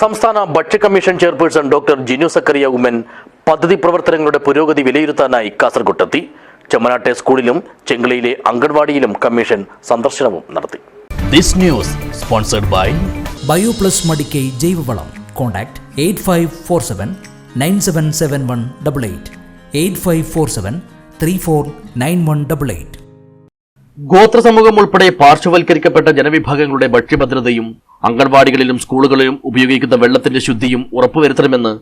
സംസ്ഥാന ഭക്ഷ്യ commission chairperson doctor Jinu Zachariah Oommen പദ്ധതി പ്രവർത്തനങ്ങളുടെ പുരോഗതി വിലയിരുത്താനായി കാസർഗോട്ടെത്തി ചെമ്മനാട്ടെ സ്കൂളിലും ചെങ്കളയിലെ അംഗൻവാടിയിലും കമ്മീഷൻ സന്ദർശനവും നടത്തി. This news sponsored by Bioplus Madikai ജൈവവളം. Contact eight five four seven nine seven seven one double eight. Eight five four seven three four nine one double eight. ഗോത്ര സമൂഹം ഉൾപ്പെടെ പാർശ്വവൽക്കരിക്കപ്പെട്ട ജനവിഭാഗങ്ങളുടെ ഭക്ഷ്യഭദ്രതയും അംഗൻവാടികളിലും സ്കൂളുകളിലും ഉപയോഗിക്കുന്ന വെള്ളത്തിന്റെ ശുദ്ധിയും ഉറപ്പുവരുത്തണമെന്ന്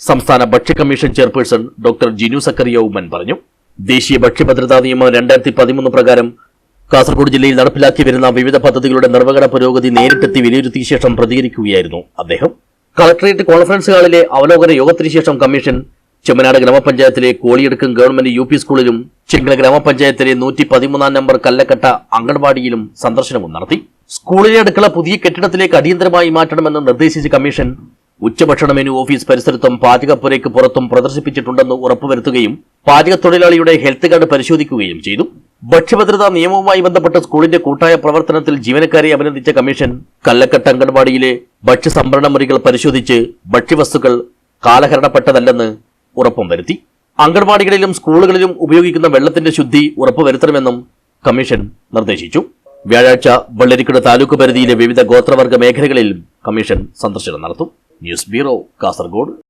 സംസ്ഥാന ഭക്ഷ്യ commission chairperson doctor Jinu Zachariah Oommen പറഞ്ഞു. ദേശീയ ഭക്ഷ്യഭദ്രതാ നിയമം രണ്ടായിരത്തി പതിമൂന്ന് പ്രകാരം കാസർഗോഡ് ജില്ലയിൽ നടപ്പിലാക്കി വരുന്ന വിവിധ പദ്ധതികളുടെ നിർവഹണ പുരോഗതി നേരിട്ടെത്തി വിലയിരുത്തിയ ശേഷം പ്രതികരിക്കുകയായിരുന്നു അദ്ദേഹം. കളക്ടറേറ്റ് കോൺഫറൻസ് ഹാളിലെ അവലോകന യോഗത്തിന് ശേഷം കമ്മീഷൻ ചെമ്മനാട് ഗ്രാമപഞ്ചായത്തിലെ കോളിയെടുക്കും ഗവൺമെന്റ് യു പി സ്കൂളിലും ചെങ്കള ഗ്രാമപഞ്ചായത്തിലെ നൂറ്റി പതിമൂന്നാം നമ്പർ കല്ലക്കട്ട അംഗൻവാടിയിലും സന്ദർശനവും നടത്തി. സ്കൂളിലെ അടുക്കള പുതിയ കെട്ടിടത്തിലേക്ക് അടിയന്തരമായി മാറ്റണമെന്ന് നിർദ്ദേശിച്ച കമ്മീഷൻ ഉച്ചഭക്ഷണ മെനു ഓഫീസ് പരിസരത്തും പാചകപ്പുരയ്ക്ക് പുറത്തും പ്രദർശിപ്പിച്ചിട്ടുണ്ടെന്ന് ഉറപ്പുവരുത്തുകയും പാചക തൊഴിലാളിയുടെ ഹെൽത്ത് കാർഡ് പരിശോധിക്കുകയും ചെയ്തു. ഭക്ഷ്യഭദ്രതാ നിയമവുമായി ബന്ധപ്പെട്ട സ്കൂളിന്റെ കൂട്ടായ പ്രവർത്തനത്തിൽ ജീവനക്കാരെ അഭിനന്ദിച്ച കമ്മീഷൻ കല്ലക്കട്ട അംഗൻവാടിയിലെ ഭക്ഷ്യ സംഭരണ മുറികൾ പരിശോധിച്ച് ഭക്ഷ്യവസ്തുക്കൾ കാലഹരണപ്പെട്ടതല്ലെന്ന് ഉറപ്പും വരുത്തി. അംഗൻവാടികളിലും സ്കൂളുകളിലും ഉപയോഗിക്കുന്ന വെള്ളത്തിന്റെ ശുദ്ധി ഉറപ്പുവരുത്തണമെന്നും കമ്മീഷൻ നിർദ്ദേശിച്ചു. വ്യാഴാഴ്ച വെള്ളരിക്കുട താലൂക്ക് പരിധിയിലെ വിവിധ ഗോത്രവർഗ മേഖലകളിലും കമ്മീഷൻ സന്ദർശനം നടത്തും. News bureau Kasaragod.